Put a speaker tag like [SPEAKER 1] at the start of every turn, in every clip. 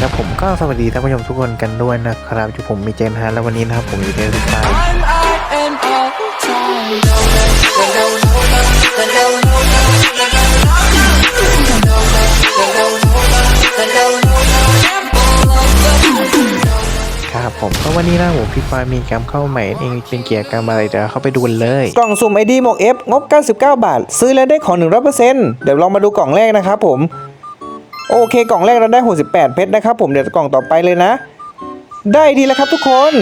[SPEAKER 1] ครับผมก็สวัสดีท่านผู้ชมทุกคนกันด้วยนะครับอยู่ผมมีเจนฮะแล้ววันนี้นะครับผมอยู่ในรายการ
[SPEAKER 2] I'm out and out time.
[SPEAKER 1] ครับผมก็วันนี้นะผมพี่ฟ้ามีกรรมเข้าใหม่เองเป็นเกียร์กรรมอะไรเดี๋ยวเข้าไปดูกันเลย
[SPEAKER 3] กล่องสุ่มไอดีหมวก F งบ 99 บาท ซื้อแล้วได้ของ 100%เดี๋ยวลองมาดูกล่องแรกนะครับผม โอเค กล่องแรกเราได้ 68 เพชรนะครับ ผมเดี๋ยวกล่องต่อไปเลยนะ ได้ดีแล้วครับทุกคน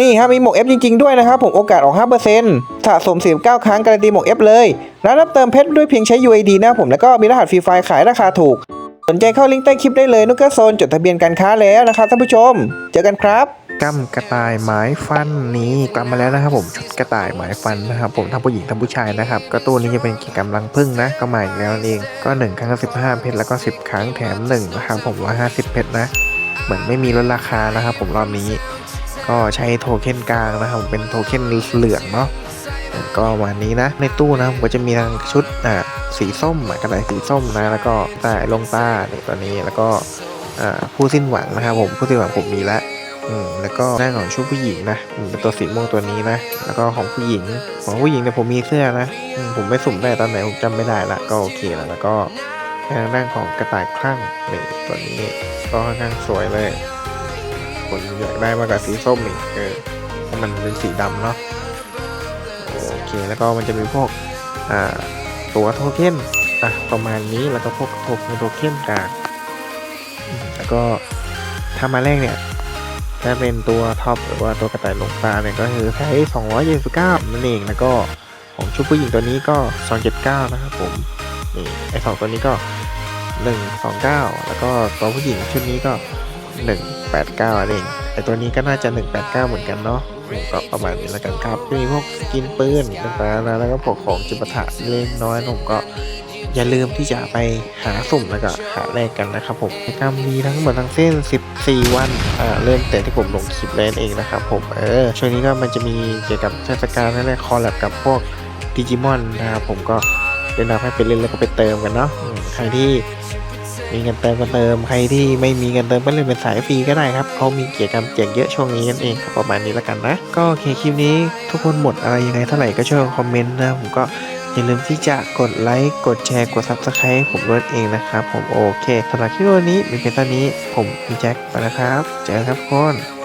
[SPEAKER 3] นี่ครับมีหมวก F จริง ๆ ด้วยนะครับ ผมโอกาสออก 5%สะสม 49 ครั้งการันตีหมวก F เลยร้านรับเติมเพชรด้วยเพียงใช้ UID นะครับผมแล้วก็มีรหัสฟรีไฟล์ขายราคาถูก สนใจเข้าลิงก์ใต้คลิปได้เลยนุกเกอร์โซนจดทะเบียนการค้าแล้วนะครับท่านผู้ชม เจอกันครับ
[SPEAKER 1] กำกระต่ายหมายฟันนี้กลับมาแล้วนะครับผมชุดกระต่ายหมายฟันนะครับผมทั้งผู้หญิงทั้งผู้ชายนะครับก็ตัวนี้จะเป็นกิจกรรมรังพึ่งนะก็มาอีกแล้วเองก็ 1 ครั้งก็15 เพชรแล้วก็ 10 ครั้งแถม1นะครับผม150 เพชรนะ เหมือนไม่มีลดราคานะครับผมรอบนี้ ก็ใช้โทเค็นกลางนะครับผมเป็นโทเค็นเหลืองเนาะก็ประมาณนี้นะในตู้นะผมก็จะมีทั้งชุดอ่าสีส้มกระต่ายสีส้มนะแล้วก็ต่ายลงต้าเนี่ยตัวนี้แล้วก็อ่าผู้สิ้นหวังนะครับผมผู้สิ้นหวังผมมีแล้ว อืมแล้วก็หน้าของชุดผู้หญิงนะอืมเป็นตัวสีม่วงตัวนี้นะ แล้วก็ของผู้หญิง ของผู้หญิงเนี่ยผมมีเสื้อนะอืมผมไม่สุ่มได้ตอนไหนผมจำไม่ได้ละก็โอเคแล้วแล้วก็ทางด้านของกระต่ายคลั่งนี่ตัวนี้ก็ค่อนข้างสวยเลยผมอยากได้มากกว่าสีส้มอีกเออเพราะมันเป็นสีดำเนาะโอเคแล้วก็มันจะมีพวกอ่าตัวโทเค็นอะประมาณนี้แล้วก็พวกโทโทเค็นกลางแล้วก็ถ้ามาแรกเนี่ย ถ้าเป็นตัวท็อปหรือว่าตัวกระต่ายหลงตาเนี่ยก็คือใช้279นั่นเองแล้วก็ของชุดผู้หญิงตัวนี้ก็ 279 นะครับผมนี่ไอสองตัวนี้ก็ 129 แล้วก็ตัวผู้หญิงชุดนี้ก็ 189นั่นเองไอตัวนี้ก็น่าจะ 189 เหมือนกันเนาะอืมก็ประมาณนี้แล้วกันครับมีพวกสกินปืนต่างๆนะแล้วก็พวกของจิปาถะเล็กน้อยผมก็ อย่าลืมที่จะไปหาสุ่มแล้วก็หาแลกกันนะครับผมกิจกรรมมีทั้งหมดทั้งสิ้น 14 วันอ่าเริ่มแต่ที่ผมลงคลิปแล้วเองนะครับผมเออช่วงนี้ก็มันจะมีเกี่ยวกับเทศกาลนั่นแหละคอลแลบกับพวกดิจิมอนนะครับผมก็แนะนำให้ไปเล่นแล้วก็ไปเติมกันเนาะใครที่มีเงินเติมก็เติมใครที่ไม่มีเงินเติมก็เล่นเป็นสายฟรีก็ได้ครับเขามีกิจกรรมแจกเยอะช่วงนี้นั่นเองประมาณนี้แล้วกันนะ ก็โอเคคลิปนี้ทุกคนหมดอะไรยังไงเท่าไหร่ก็ช่วยคอมเมนต์นะผมก็ อย่าลืมที่จะกดไลค์กดแชร์กด Subscribe ให้ผมด้วยเองนะครับ ผมโอเคสำหรับคลิปวันนี้มีเพียงเท่านี้ผมพี่แจ็คไปนะครับ เจอกันครับทุกคน